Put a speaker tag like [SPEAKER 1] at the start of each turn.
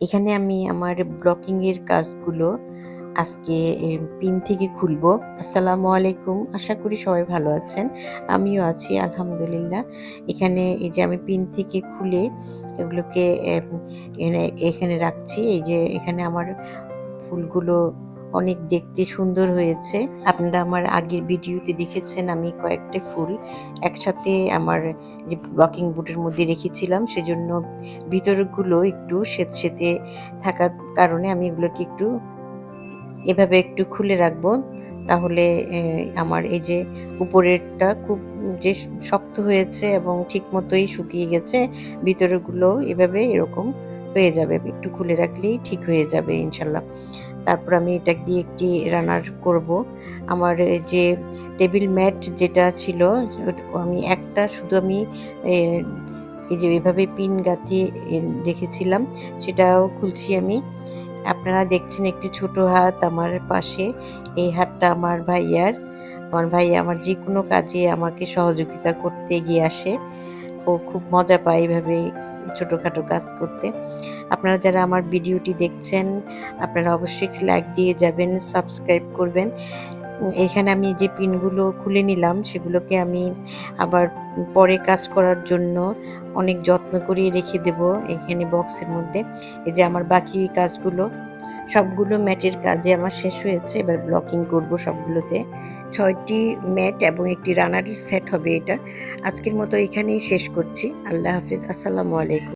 [SPEAKER 1] এখানে আমি আমার ব্লকিংয়ের কাজগুলো আজকে পিন থেকে খুলব আসসালামু আলাইকুম। আশা করি সবাই ভালো আছেন। আমিও আছি, আলহামদুলিল্লাহ। এখানে এই যে আমি পিন থেকে খুলে এগুলোকে এখানে রাখছি। এই যে এখানে আমার ফুলগুলো অনেক দেখতে সুন্দর হয়েছে। আপনারা আমার আগের ভিডিওতে দেখেছেন আমি কয়েকটা ফুল একসাথে আমার যে ব্লকিং বুটের মধ্যে রেখেছিলাম সেজন্য ভিতরগুলো একটু স্যাঁতসেঁতে থাকার কারণে আমি এগুলোকে একটু এভাবে একটু খুলে রাখব। তাহলে আমার এই যে উপরেরটা খুব যে শক্ত হয়েছে এবং ঠিক মতোই শুকিয়ে গেছে, ভিতরগুলো এভাবে এরকম হয়ে যাবে। একটু খুলে রাখলেই ঠিক হয়ে যাবে ইনশাল্লাহ। তারপর আমি এটা দিয়ে একটি রান্নার করব। আমার যে টেবিল ম্যাট যেটা ছিল আমি একটা শুধু আমি এই যে এভাবে পিন গাঁথিয়ে রেখেছিলাম, সেটাও খুলছি আমি। আপনারা দেখছেন একটি ছোট হাত আমার পাশে। এই হাতটা আমার ভাইয়ার। আমার ভাইয়া আমার যে কোনো কাজে আমাকে সহযোগিতা করতে এগিয়ে আসে। ও খুব মজা পায় এভাবে ছোটখাটো কাজ করতে। আপনারা যারা আমার ভিডিওটি দেখছেন আপনারা অবশ্যই লাইক দিয়ে যাবেন, সাবস্ক্রাইব করবেন। এখানে আমি যে পিনগুলো খুলে নিলাম সেগুলোকে আমি আবার পরে কাজ করার জন্য অনেক যত্ন করিয়ে রেখে দেব এখানে বক্সের মধ্যে। এই যে আমার বাকি কাজগুলো সবগুলো ম্যাটের কাজে আমার শেষ হয়েছে। এবার ব্লকিং করব সবগুলোতে। ছয়টি ম্যাট এবং একটি রানারের সেট হবে এটা। আজকের মতো এখানেই শেষ করছি। আল্লাহ হাফিজ আসসালামু আলাইকুম।